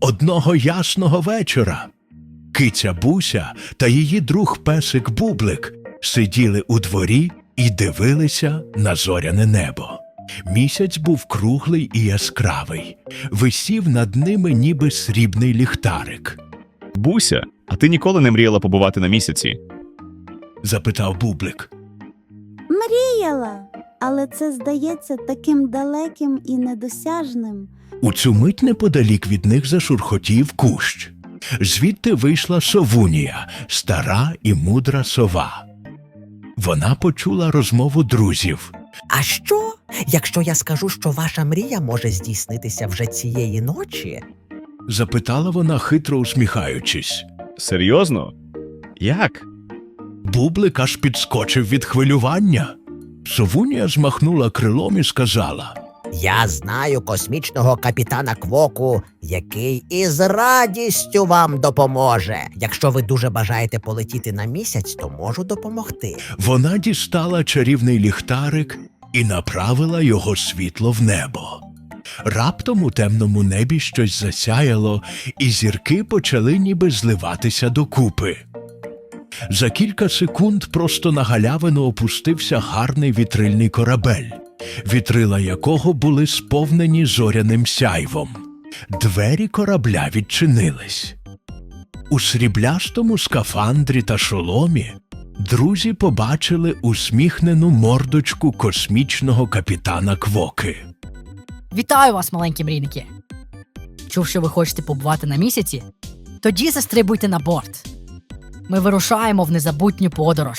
одного ясного вечора. Киця Буся та її друг песик Бублик сиділи у дворі і дивилися на зоряне небо. Місяць був круглий і яскравий, висів над ними ніби срібний ліхтарик. Буся, а ти ніколи не мріяла побувати на місяці? Запитав Бублик. Мріяла, але це здається таким далеким і недосяжним. У цю мить неподалік від них зашурхотів кущ. Звідти вийшла совунія, стара і мудра сова. Вона почула розмову друзів. А що, якщо я скажу, що ваша мрія може здійснитися вже цієї ночі? Запитала вона, хитро усміхаючись. Серйозно? Як? Бублик аж підскочив від хвилювання. Совунія змахнула крилом і сказала: Я знаю космічного капітана Квоку, який із радістю вам допоможе. Якщо ви дуже бажаєте полетіти на місяць, то можу допомогти. вона дістала чарівний ліхтарик і направила його світло в небо. Раптом у темному небі щось засяяло, і зірки почали ніби зливатися докупи. За кілька секунд просто на галявину опустився гарний вітрильний корабель, вітрила якого були сповнені зоряним сяйвом. Двері корабля відчинились. У сріблястому скафандрі та шоломі друзі побачили усміхнену мордочку космічного капітана Квоки. Вітаю вас, маленькі мрійники! Чув, що ви хочете побувати на місяці? Тоді застрибуйте на борт. Ми вирушаємо в незабутню подорож.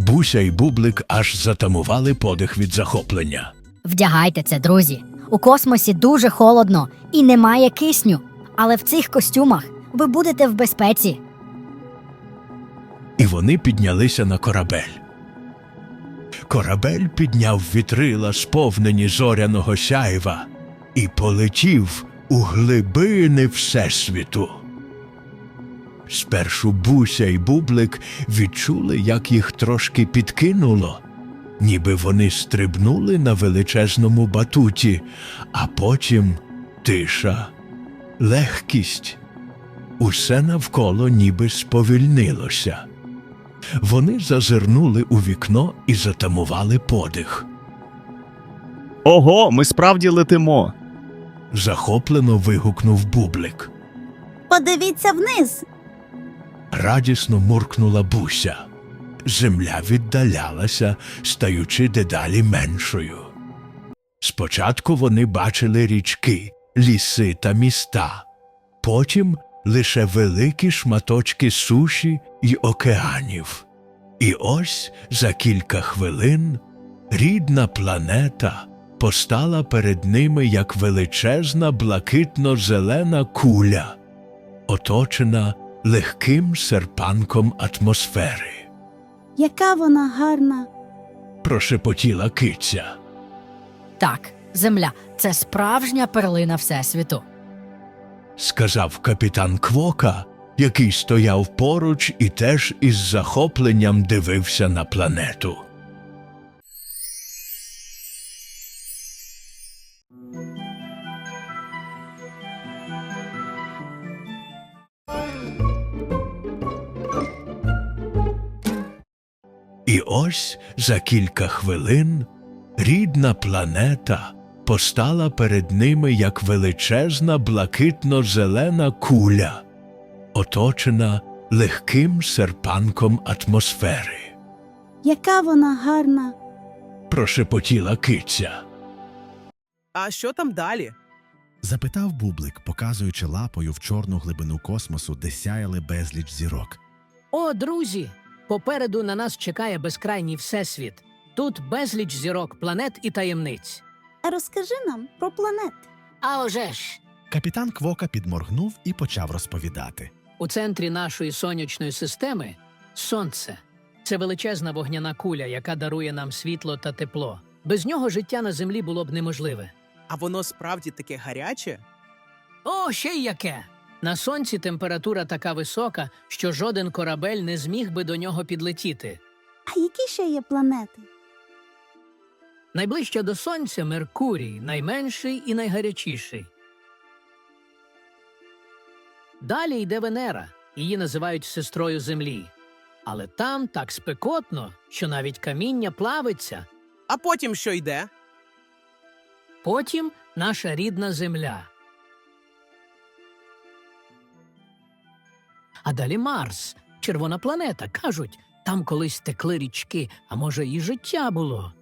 Буся і Бублик аж затамували подих від захоплення. Вдягайте це, друзі. У космосі дуже холодно і немає кисню, але в цих костюмах ви будете в безпеці. І вони піднялися на корабель. Корабель підняв вітрила, сповнені зоряного сяйва, і полетів у глибини Всесвіту. Спершу Буся і Бублик відчули, як їх трошки підкинуло, ніби вони стрибнули на величезному батуті, а потім тиша, легкість. Усе навколо ніби сповільнилося. Вони зазирнули у вікно і затамували подих. Ого, ми справді летимо. Захоплено вигукнув бублик. Подивіться вниз. Радісно муркнула буся. Земля віддалялася, стаючи дедалі меншою. Спочатку вони бачили річки, ліси та міста, потім лише великі шматочки суші й океанів. І ось за кілька хвилин рідна планета постала перед ними як величезна блакитно-зелена куля, оточена легким серпанком атмосфери. Яка вона гарна. Прошепотіла киця. Так, Земля це справжня перлина Всесвіту. сказав капітан Квока, який стояв поруч і теж із захопленням дивився на планету. І ось за кілька хвилин рідна планета постала перед ними як величезна блакитно-зелена куля, оточена легким серпанком атмосфери. Яка вона гарна. Прошепотіла киця. А що там далі? Запитав Бублик, показуючи лапою в чорну глибину космосу, де сяяли безліч зірок. О, друзі! Попереду на нас чекає безкрайній всесвіт. Тут безліч зірок, планет і таємниць. Розкажи нам про планети. А вже ж! Капітан Квока підморгнув і почав розповідати. У центрі нашої сонячної системи сонце. Це величезна вогняна куля, яка дарує нам світло та тепло. Без нього життя на землі було б неможливе. А воно справді таке гаряче? О, ще й яке! На сонці температура така висока, що жоден корабель не зміг би до нього підлетіти. А які ще є планети? Найближче до сонця Меркурій, найменший і найгарячіший. Далі йде Венера, її називають сестрою Землі. Але там так спекотно, що навіть каміння плавиться. А потім що йде? Потім наша рідна Земля. А далі Марс, червона планета, кажуть, там колись текли річки, а може, і життя було.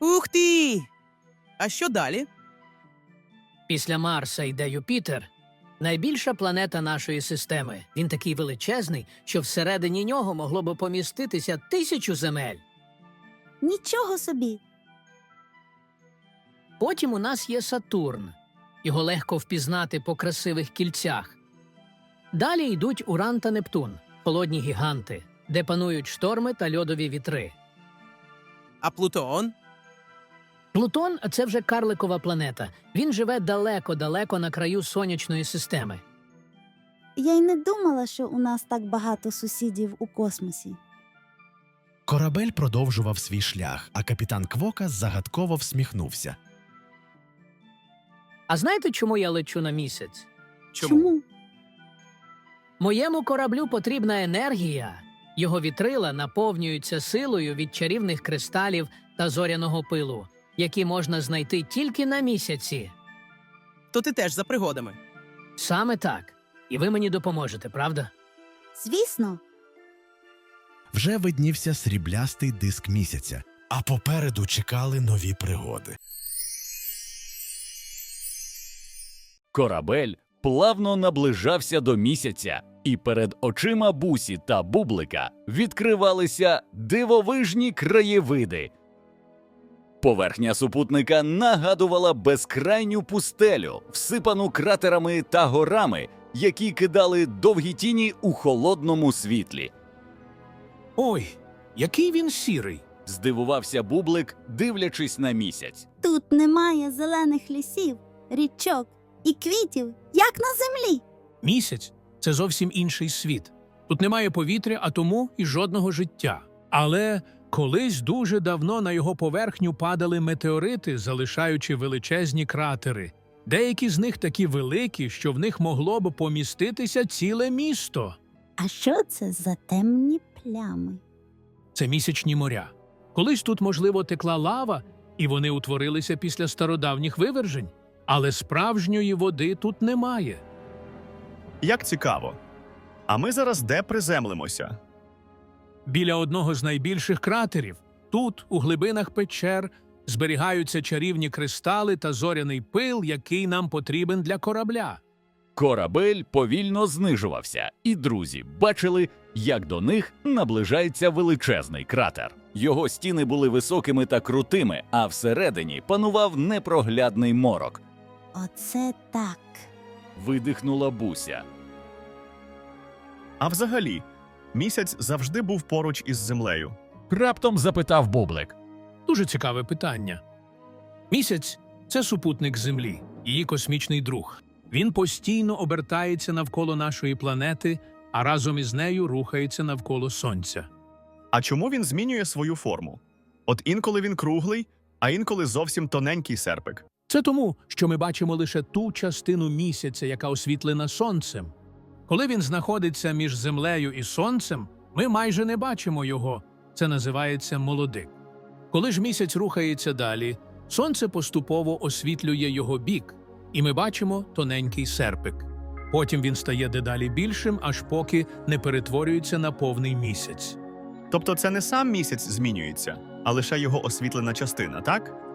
Ух ти! А що далі? Після Марса йде Юпітер, найбільша планета нашої системи. Він такий величезний, що всередині нього могло би поміститися тисячу земель. Нічого собі. Потім у нас є Сатурн. Його легко впізнати по красивих кільцях. Далі йдуть Уран та Нептун, холодні гіганти, де панують шторми та льодові вітри. А Плутон? Плутон це вже карликова планета. Він живе далеко-далеко на краю сонячної системи. Я й не думала, що у нас так багато сусідів у космосі. Корабель продовжував свій шлях, а капітан Квока загадково всміхнувся. А знаєте, чому я лечу на місяць? Чому? Моєму кораблю потрібна енергія. Його вітрила наповнюються силою від чарівних кристалів та зоряного пилу, які можна знайти тільки на місяці. То ти теж за пригодами. Саме так. І ви мені допоможете, правда? Звісно, Вже виднівся сріблястий диск місяця, а попереду чекали нові пригоди. Корабель плавно наближався до місяця, і перед очима бусі та бублика відкривалися дивовижні краєвиди. Поверхня супутника нагадувала безкрайню пустелю, всипану кратерами та горами, які кидали довгі тіні у холодному світлі. Ой, який він сірий. Здивувався бублик, дивлячись на місяць. тут немає зелених лісів, річок і квітів, як на землі. Місяць це зовсім інший світ. Тут немає повітря, а тому і жодного життя. Але колись дуже давно на його поверхню падали метеорити, залишаючи величезні кратери. Деякі з них такі великі, що в них могло б поміститися ціле місто. А що це за темні плями? Це місячні моря. Колись тут, можливо, текла лава, і вони утворилися після стародавніх вивержень. Але справжньої води тут немає. Як цікаво. А ми зараз де приземлимося? Біля одного з найбільших кратерів, тут, у глибинах печер, зберігаються чарівні кристали та зоряний пил, який нам потрібен для корабля. Корабель повільно знижувався, і друзі бачили, як до них наближається величезний кратер. Його стіни були високими та крутими, а всередині панував непроглядний морок. Оце так. Видихнула буся. А взагалі, місяць завжди був поруч із землею. Раптом запитав Бублик. Дуже цікаве питання. Місяць це супутник Землі, її космічний друг. Він постійно обертається навколо нашої планети, а разом із нею рухається навколо Сонця. А чому він змінює свою форму? От інколи він круглий, а інколи зовсім тоненький серпик. Це тому, що ми бачимо лише ту частину місяця, яка освітлена сонцем. Коли він знаходиться між землею і сонцем, ми майже не бачимо його. Це називається молодик. Коли ж місяць рухається далі, сонце поступово освітлює його бік, і ми бачимо тоненький серпик. Потім він стає дедалі більшим, аж поки не перетворюється на повний місяць. Тобто це не сам місяць змінюється, а лише його освітлена частина, так?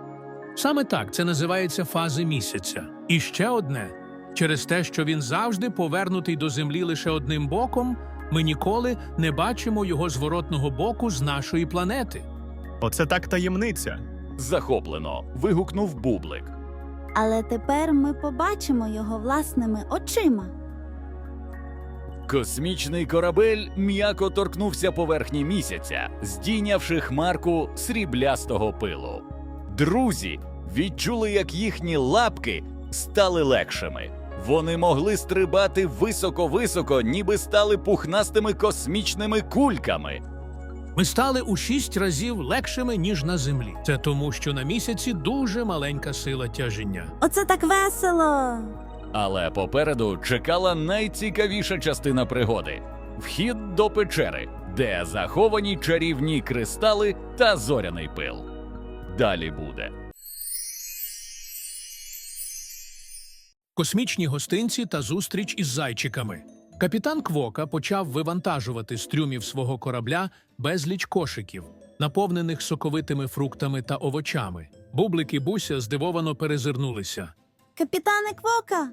Саме так це називається фази місяця. І ще одне: через те, що він завжди повернутий до землі лише одним боком, ми ніколи не бачимо його зворотного боку з нашої планети. Оце так таємниця. Захоплено. вигукнув Бублик. Але тепер ми побачимо його власними очима. Космічний корабель м'яко торкнувся поверхні місяця, здійнявши хмарку сріблястого пилу. Друзі відчули, як їхні лапки стали легшими. Вони могли стрибати високо-високо, ніби стали пухнастими космічними кульками. Ми стали у шість разів легшими, ніж на землі. Це тому, що на місяці дуже маленька сила тяжіння. Оце так весело. Але попереду чекала найцікавіша частина пригоди вхід до печери, де заховані чарівні кристали та зоряний пил. Далі буде. Космічні гостинці та зустріч із зайчиками. Капітан Квока почав вивантажувати з трюмів свого корабля безліч кошиків, наповнених соковитими фруктами та овочами. Бублик і Буся здивовано перезирнулися. Капітане Квока!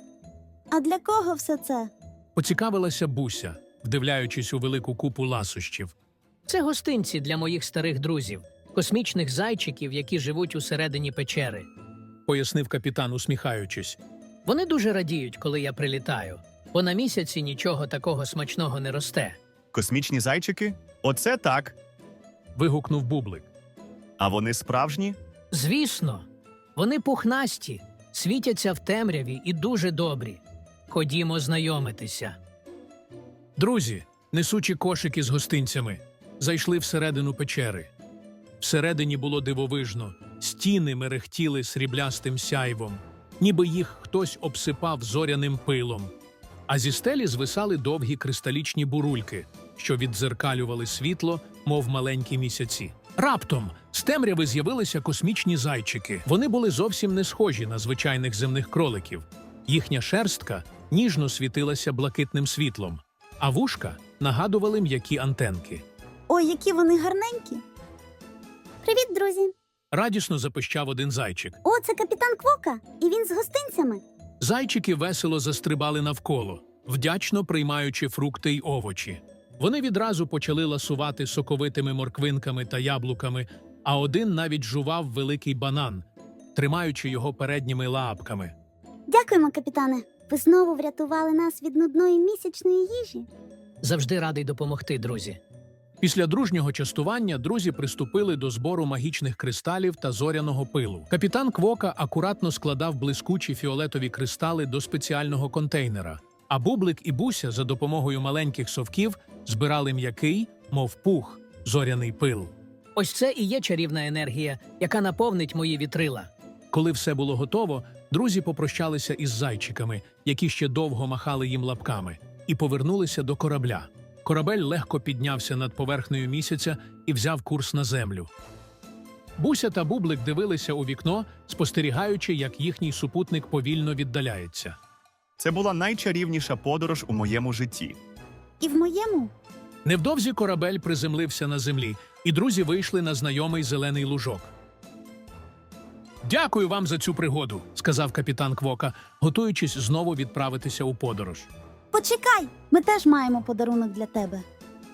А для кого все це? Поцікавилася Буся, вдивляючись у велику купу ласощів. Це гостинці для моїх старих друзів, космічних зайчиків, які живуть усередині печери. Пояснив капітан, усміхаючись. Вони дуже радіють, коли я прилітаю, бо на місяці нічого такого смачного не росте. Космічні зайчики? Оце так. Вигукнув Бублик. А вони справжні? Звісно, вони пухнасті, світяться в темряві і дуже добрі. Ходімо знайомитися. Друзі, несучи кошики з гостинцями, зайшли всередину печери. Всередині було дивовижно, стіни мерехтіли сріблястим сяйвом, ніби їх хтось обсипав зоряним пилом. А зі стелі звисали довгі кристалічні бурульки, що віддзеркалювали світло, мов маленькі місяці. Раптом з темряви з'явилися космічні зайчики. Вони були зовсім не схожі на звичайних земних кроликів. Їхня шерстка ніжно світилася блакитним світлом, а вушка нагадували м'які антенки. Ой, які вони гарненькі! Привіт, друзі! Радісно запищав один зайчик. О, це капітан Квока, і він з гостинцями. Зайчики весело застрибали навколо, вдячно приймаючи фрукти й овочі. Вони відразу почали ласувати соковитими морквинками та яблуками, а один навіть жував великий банан, тримаючи його передніми лапками. Дякуємо, капітане. Ви знову врятували нас від нудної місячної їжі. Завжди радий допомогти, друзі. Після дружнього частування друзі приступили до збору магічних кристалів та зоряного пилу. Капітан Квока акуратно складав блискучі фіолетові кристали до спеціального контейнера, а Бублик і Буся за допомогою маленьких совків збирали м'який, мов пух, зоряний пил. Ось це і є чарівна енергія, яка наповнить мої вітрила. Коли все було готово, друзі попрощалися із зайчиками, які ще довго махали їм лапками, і повернулися до корабля. Корабель легко піднявся над поверхнею місяця і взяв курс на землю. Буся та Бублик дивилися у вікно, спостерігаючи, як їхній супутник повільно віддаляється. Це була найчарівніша подорож у моєму житті. І в моєму Невдовзі корабель приземлився на землі, і друзі вийшли на знайомий зелений лужок. Дякую вам за цю пригоду, сказав капітан Квока, готуючись знову відправитися у подорож. Почекай, ми теж маємо подарунок для тебе.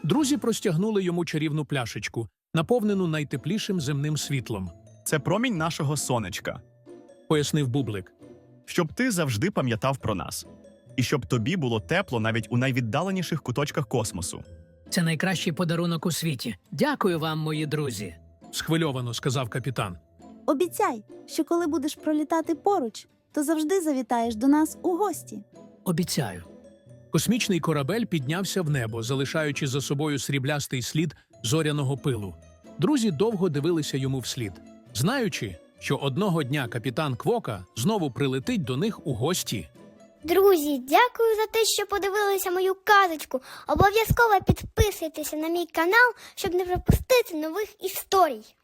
Друзі простягнули йому чарівну пляшечку, наповнену найтеплішим земним світлом, Це промінь нашого сонечка, пояснив Бублик. щоб ти завжди пам'ятав про нас. І щоб тобі було тепло навіть у найвіддаленіших куточках космосу. Це найкращий подарунок у світі. Дякую вам, мої друзі. схвильовано сказав капітан. Обіцяй, що коли будеш пролітати поруч, то завжди завітаєш до нас у гості. Обіцяю. Космічний корабель піднявся в небо, залишаючи за собою сріблястий слід зоряного пилу. Друзі довго дивилися йому вслід, знаючи, що одного дня капітан Квока знову прилетить до них у гості. Друзі, дякую за те, що подивилися мою казочку. Обов'язково підписуйтеся на мій канал, щоб не пропустити нових історій.